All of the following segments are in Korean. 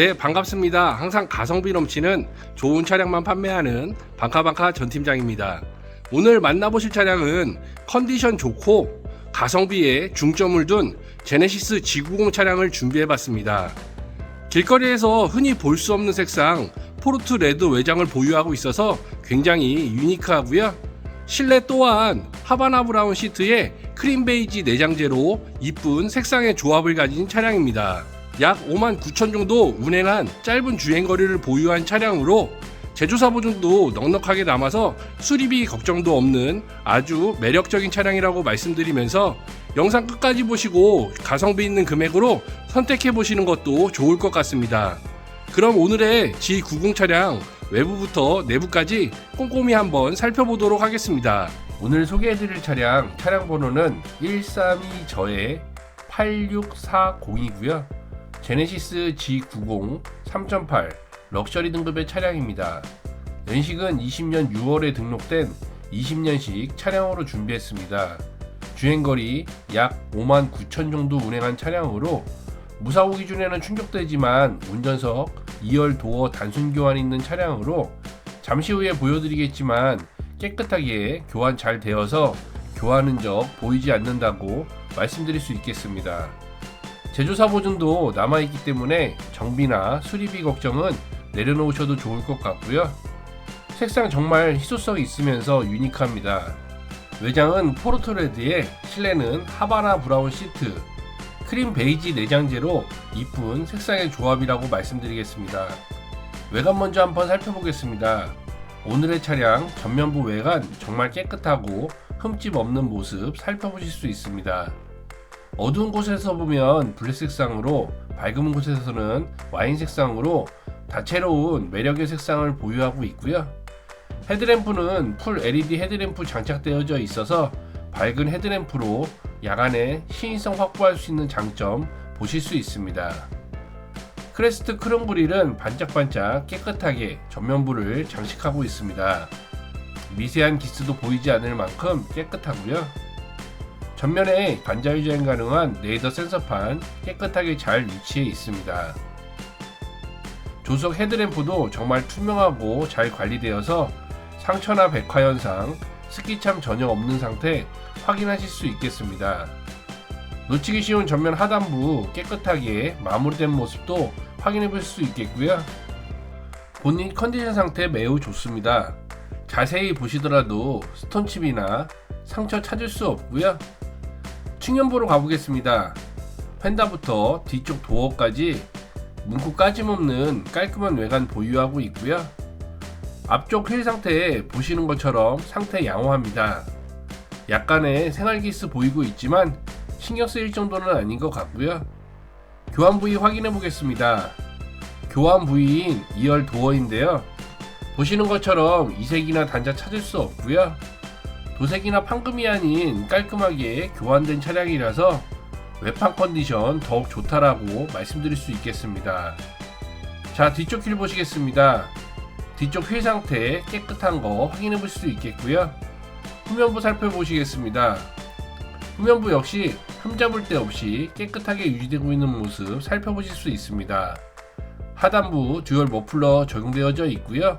네, 반갑습니다. 항상 가성비 넘치는 좋은 차량만 판매하는 방카방카 전 팀장입니다. 오늘 만나보실 차량은 컨디션 좋고 가성비에 중점을 둔 제네시스 G90 차량을 준비해봤습니다. 길거리에서 흔히 볼 수 없는 색상 포르투 레드 외장을 보유하고 있어서 굉장히 유니크하고요. 실내 또한 하바나 브라운 시트에 크림 베이지 내장재로 이쁜 색상의 조합을 가진 차량입니다. 약 5만 9천 정도 운행한 짧은 주행거리를 보유한 차량으로 제조사 보증도 넉넉하게 남아서 수리비 걱정도 없는 아주 매력적인 차량이라고 말씀드리면서 영상 끝까지 보시고 가성비 있는 금액으로 선택해 보시는 것도 좋을 것 같습니다. 그럼 오늘의 G90 차량 외부부터 내부까지 꼼꼼히 한번 살펴보도록 하겠습니다. 오늘 소개해드릴 차량 차량 번호는 132저의 8640이고요. 제네시스 G90 3.8 럭셔리 등급의 차량입니다. 연식은 20년 6월에 등록된 20년식 차량으로 준비했습니다. 주행거리 약 5만 9천 정도 운행한 차량으로 무사고 기준에는 충족되지만 운전석 2열 도어 단순 교환 있는 차량으로 잠시 후에 보여드리겠지만 깨끗하게 교환 잘 되어서 교환 흔적 보이지 않는다고 말씀드릴 수 있겠습니다. 제조사 보증도 남아있기 때문에 정비나 수리비 걱정은 내려놓으셔도 좋을 것 같고요. 색상 정말 희소성이 있으면서 유니크합니다. 외장은 포르토레드에 실내는 하바나 브라운 시트, 크림 베이지 내장재로 이쁜 색상의 조합이라고 말씀드리겠습니다. 외관 먼저 한번 살펴보겠습니다. 오늘의 차량 전면부 외관 정말 깨끗하고 흠집 없는 모습 살펴보실 수 있습니다. 어두운 곳에서 보면 블랙 색상으로 밝은 곳에서는 와인 색상으로 다채로운 매력의 색상을 보유하고 있고요. 헤드램프는 풀 LED 헤드램프 장착되어져 있어서 밝은 헤드램프로 야간에 시인성 확보할 수 있는 장점 보실 수 있습니다. 크레스트 크롬브릴은 반짝반짝 깨끗하게 전면부를 장식하고 있습니다. 미세한 기스도 보이지 않을 만큼 깨끗하고요. 전면에 반자유주행 가능한 레이더 센서판 깨끗하게 잘 위치해 있습니다. 조석 헤드램프도 정말 투명하고 잘 관리되어서 상처나 백화 현상, 스키참 전혀 없는 상태 확인하실 수 있겠습니다. 놓치기 쉬운 전면 하단부 깨끗하게 마무리된 모습도 확인해 볼 수 있겠고요. 본인 컨디션 상태 매우 좋습니다. 자세히 보시더라도 스톤칩이나 상처 찾을 수 없고요. 측면부로 가보겠습니다. 펜다부터 뒤쪽 도어까지 문구 까짐없는 깔끔한 외관 보유하고 있고요. 앞쪽 휠 상태 보시는 것처럼 상태 양호합니다. 약간의 생활기스 보이고 있지만 신경 쓰일 정도는 아닌 것 같고요. 교환 부위 확인해 보겠습니다. 교환 부위인 2열 도어인데요. 보시는 것처럼 이색이나 단자 찾을 수 없고요. 도색이나 판금이 아닌 깔끔하게 교환된 차량이라서 외판 컨디션 더욱 좋다라고 말씀드릴 수 있겠습니다. 자 뒤쪽 휠 보시겠습니다. 뒤쪽 휠 상태 깨끗한 거 확인해 볼수 있겠고요. 후면부 살펴보시겠습니다. 후면부 역시 흠잡을 데 없이 깨끗하게 유지되고 있는 모습 살펴보실 수 있습니다. 하단부 듀얼 머플러 적용되어져 있고요.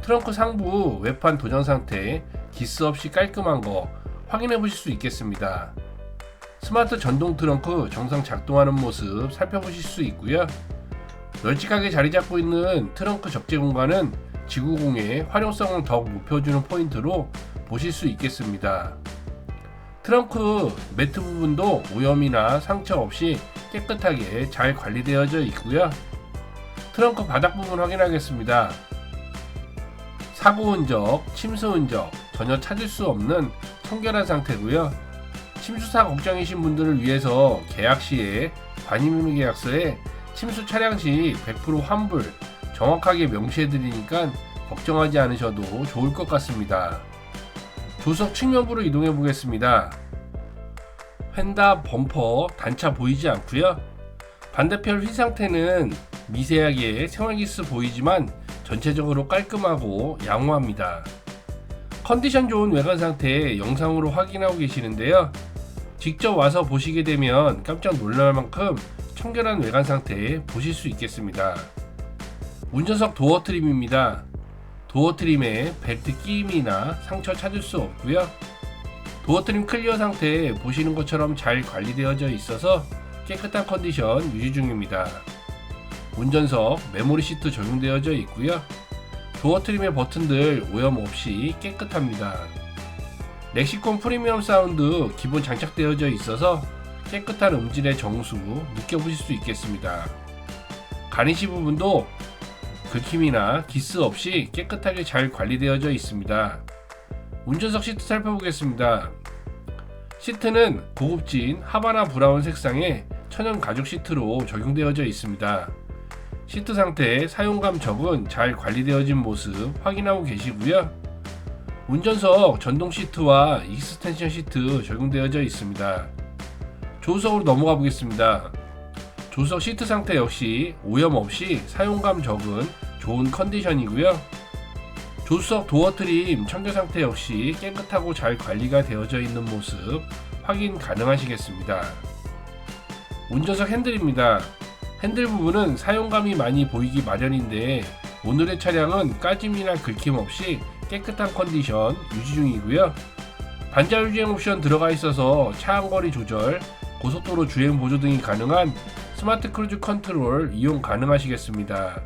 트렁크 상부 외판 도전 상태 기스 없이 깔끔한 거 확인해 보실 수 있겠습니다. 스마트 전동 트렁크 정상 작동하는 모습 살펴보실 수 있고요. 널찍하게 자리 잡고 있는 트렁크 적재 공간은 지구공의 활용성을 더욱 높여주는 포인트로 보실 수 있겠습니다. 트렁크 매트 부분도 오염이나 상처 없이 깨끗하게 잘 관리되어져 있고요. 트렁크 바닥 부분 확인하겠습니다. 사고 흔적, 침수 흔적 전혀 찾을 수 없는 청결한 상태고요. 침수사 걱정이신 분들을 위해서 계약 시에 반입의무 계약서에 침수 차량 시 100% 환불 정확하게 명시해 드리니까 걱정하지 않으셔도 좋을 것 같습니다. 조석 측면부로 이동해 보겠습니다. 펜다 범퍼 단차 보이지 않고요. 반대편 휠 상태는 미세하게 생활기스 보이지만 전체적으로 깔끔하고 양호합니다. 컨디션 좋은 외관 상태 영상으로 확인하고 계시는데요. 직접 와서 보시게 되면 깜짝 놀랄 만큼 청결한 외관 상태 보실 수 있겠습니다. 운전석 도어 트림입니다. 도어 트림에 벨트 끼임이나 상처 찾을 수 없고요. 도어 트림 클리어 상태 보시는 것처럼 잘 관리되어져 있어서 깨끗한 컨디션 유지 중입니다. 운전석 메모리 시트 적용되어져 있고요. 도어 트림의 버튼들 오염 없이 깨끗합니다. 렉시콘 프리미엄 사운드 기본 장착되어져 있어서 깨끗한 음질의 정수 느껴보실 수 있겠습니다. 가니시 부분도 긁힘이나 기스 없이 깨끗하게 잘 관리되어져 있습니다. 운전석 시트 살펴보겠습니다. 시트는 고급진 하바나 브라운 색상의 천연 가죽 시트로 적용되어져 있습니다. 시트 상태 사용감 적은 잘 관리되어진 모습 확인하고 계시고요. 운전석 전동 시트와 익스텐션 시트 적용되어져 있습니다. 조수석으로 넘어가 보겠습니다. 조수석 시트 상태 역시 오염 없이 사용감 적은 좋은 컨디션이고요. 조수석 도어 트림 청결 상태 역시 깨끗하고 잘 관리가 되어져 있는 모습 확인 가능하시겠습니다. 운전석 핸들입니다. 핸들 부분은 사용감이 많이 보이기 마련인데 오늘의 차량은 까짐이나 긁힘 없이 깨끗한 컨디션 유지 중이고요. 반자율 주행 옵션 들어가 있어서 차항거리 조절, 고속도로 주행 보조 등이 가능한 스마트 크루즈 컨트롤 이용 가능하시겠습니다.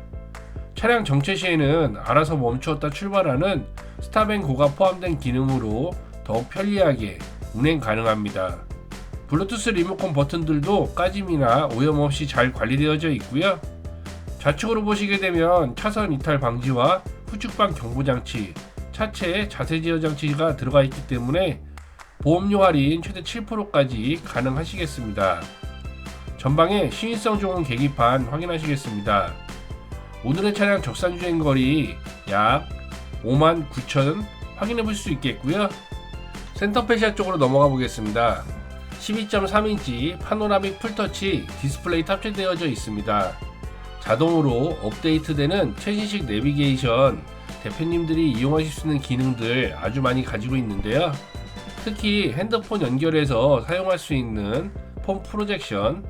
차량 정체 시에는 알아서 멈추었다 출발하는 스탑앤고가 포함된 기능으로 더욱 편리하게 운행 가능합니다. 블루투스 리모컨 버튼들도 까짐이나 오염 없이 잘 관리되어져 있고요. 좌측으로 보시게 되면 차선 이탈 방지와 후측방 경보 장치, 차체 자세 제어 장치가 들어가 있기 때문에 보험료 할인 최대 7%까지 가능하시겠습니다. 전방에 시인성 좋은 계기판 확인하시겠습니다. 오늘의 차량 적산 주행 거리 약 5만 9천 확인해 볼 수 있겠고요. 센터 페시아 쪽으로 넘어가 보겠습니다. 12.3인치 파노라믹 풀터치 디스플레이 탑재되어져 있습니다. 자동으로 업데이트되는 최신식 내비게이션 대표님들이 이용하실 수 있는 기능들 아주 많이 가지고 있는데요. 특히 핸드폰 연결해서 사용할 수 있는 폰 프로젝션,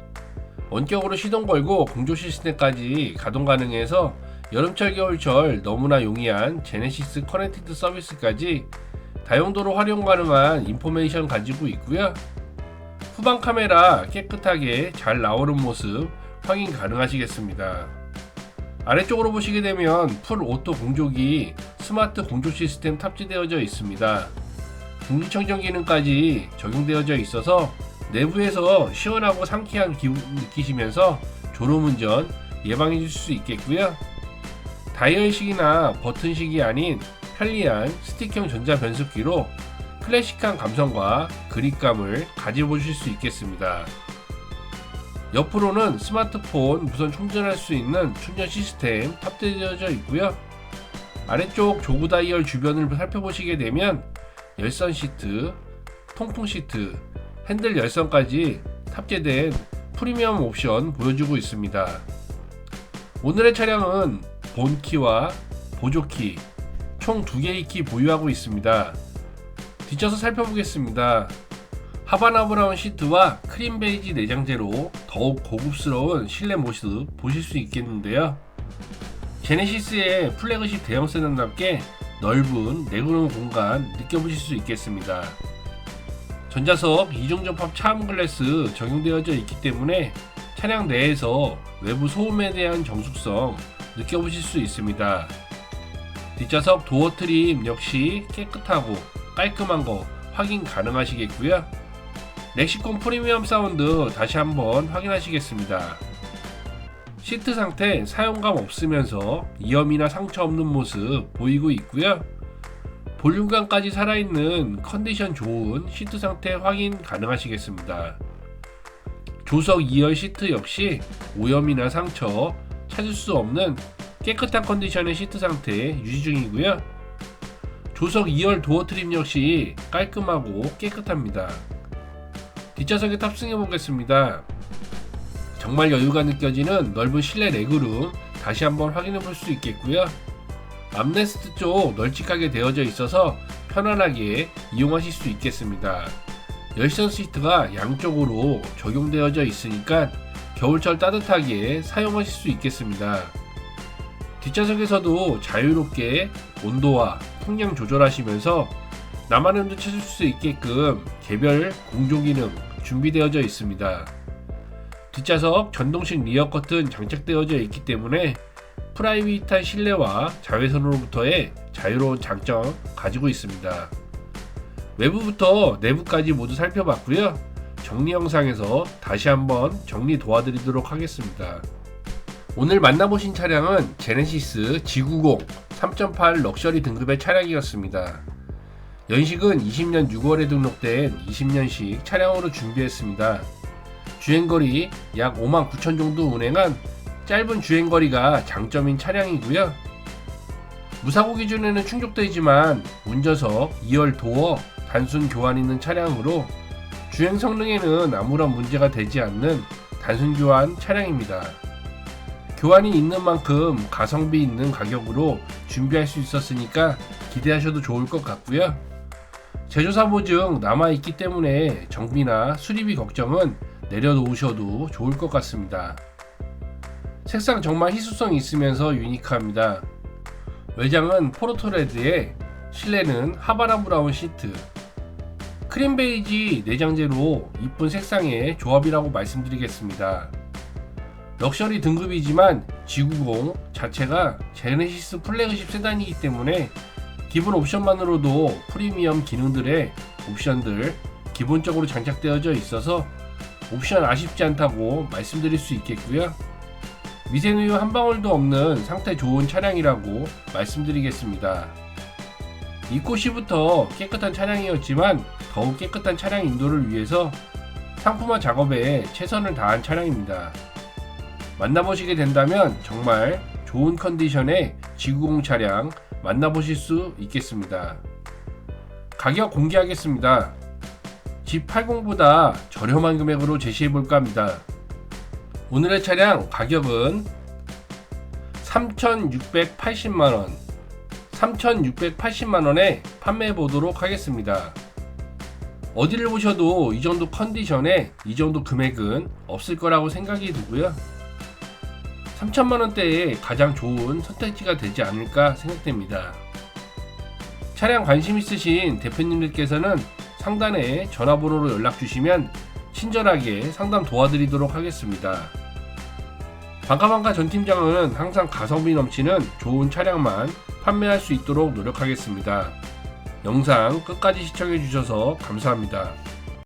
원격으로 시동 걸고 공조 시스템까지 가동 가능해서 여름철 겨울철 너무나 용이한 제네시스 커넥티드 서비스까지 다용도로 활용 가능한 인포메이션 가지고 있고요. 후방 카메라 깨끗하게 잘 나오는 모습 확인 가능하시겠습니다. 아래쪽으로 보시게 되면 풀 오토 공조기 스마트 공조 시스템 탑재되어져 있습니다. 공기청정 기능까지 적용되어져 있어서 내부에서 시원하고 상쾌한 기분 느끼시면서 졸음운전 예방해 줄 수 있겠고요. 다이얼식이나 버튼식이 아닌 편리한 스틱형 전자 변속기로 클래식한 감성과 그립감을 가져보실 수 있겠습니다. 옆으로는 스마트폰 무선 충전할 수 있는 충전 시스템 탑재되어져 있고요. 아래쪽 조구 다이얼 주변을 살펴보시게 되면 열선 시트, 통풍 시트, 핸들 열선까지 탑재된 프리미엄 옵션 보여주고 있습니다. 오늘의 차량은 본키와 보조키 총두 개의 키 보유하고 있습니다. 뒷좌석 살펴보겠습니다. 하바나 브라운 시트와 크림 베이지 내장재로 더욱 고급스러운 실내 모습 보실 수 있겠는데요. 제네시스의 플래그십 대형 세단답게 넓은 내구름 공간 느껴보실 수 있겠습니다. 전자석 이중접합 차음 글래스 적용되어져 있기 때문에 차량 내에서 외부 소음에 대한 정숙성 느껴보실 수 있습니다. 뒷좌석 도어 트림 역시 깨끗하고 깔끔한 거 확인 가능하시겠고요. 렉시콘 프리미엄 사운드 다시 한번 확인하시겠습니다. 시트 상태 사용감 없으면서 이염이나 상처 없는 모습 보이고 있고요. 볼륨감까지 살아있는 컨디션 좋은 시트 상태 확인 가능하시겠습니다. 조석 2열 시트 역시 오염이나 상처 찾을 수 없는 깨끗한 컨디션의 시트 상태 유지 중이고요. 조석 2열 도어 트림 역시 깔끔하고 깨끗합니다. 뒷좌석에 탑승해 보겠습니다. 정말 여유가 느껴지는 넓은 실내 레그룸 다시 한번 확인해 볼 수 있겠고요. 암레스트 쪽 널찍하게 되어져 있어서 편안하게 이용하실 수 있겠습니다. 열선 시트가 양쪽으로 적용되어져 있으니까 겨울철 따뜻하게 사용하실 수 있겠습니다. 뒷좌석에서도 자유롭게 온도와 풍량 조절하시면서 나만음도 찾을 수 있게끔 개별 공조 기능 준비되어져 있습니다. 뒷좌석 전동식 리어 커튼 장착되어져 있기 때문에 프라이빗한 실내와 자외선으로부터의 자유로운 장점 가지고 있습니다. 외부부터 내부까지 모두 살펴봤고요. 정리 영상에서 다시 한번 정리 도와드리도록 하겠습니다. 오늘 만나보신 차량은 제네시스 G90 3.8 럭셔리 등급의 차량이었습니다. 연식은 20년 6월에 등록된 20년식 차량으로 준비했습니다. 주행거리 약 5만 9천 정도 운행한 짧은 주행거리가 장점인 차량이고요. 무사고 기준에는 충족되지만 운전석 2열 도어 단순 교환 있는 차량으로 주행 성능에는 아무런 문제가 되지 않는 단순 교환 차량입니다. 교환이 있는 만큼 가성비 있는 가격으로 준비할 수 있었으니까 기대하셔도 좋을 것 같고요. 제조사 보증 남아있기 때문에 정비나 수리비 걱정은 내려놓으셔도 좋을 것 같습니다. 색상 정말 희소성이 있으면서 유니크합니다. 외장은 포르토레드에 실내는 하바나 브라운 시트 크림 베이지 내장재로 이쁜 색상의 조합이라고 말씀드리겠습니다. 럭셔리 등급이지만 G90 자체가 제네시스 플래그십 세단이기 때문에 기본 옵션만으로도 프리미엄 기능들의 옵션들 기본적으로 장착되어져 있어서 옵션 아쉽지 않다고 말씀드릴 수 있겠고요. 미생우유 한 방울도 없는 상태 좋은 차량이라고 말씀드리겠습니다. 입고 시부터 깨끗한 차량이었지만 더욱 깨끗한 차량 인도를 위해서 상품화 작업에 최선을 다한 차량입니다. 만나보시게 된다면 정말 좋은 컨디션의 G90 차량 만나보실 수 있겠습니다. 가격 공개하겠습니다. G80보다 저렴한 금액으로 제시해볼까 합니다. 오늘의 차량 가격은 3,680만원, 3,680만원에 판매해 보도록 하겠습니다. 어디를 보셔도 이 정도 컨디션에 이 정도 금액은 없을 거라고 생각이 들고요. 3천만 원대에 가장 좋은 선택지가 되지 않을까 생각됩니다. 차량 관심 있으신 대표님들께서는 상단에 전화번호로 연락 주시면 친절하게 상담 도와드리도록 하겠습니다. 반가반가 전 팀장은 항상 가성비 넘치는 좋은 차량만 판매할 수 있도록 노력하겠습니다. 영상 끝까지 시청해 주셔서 감사합니다.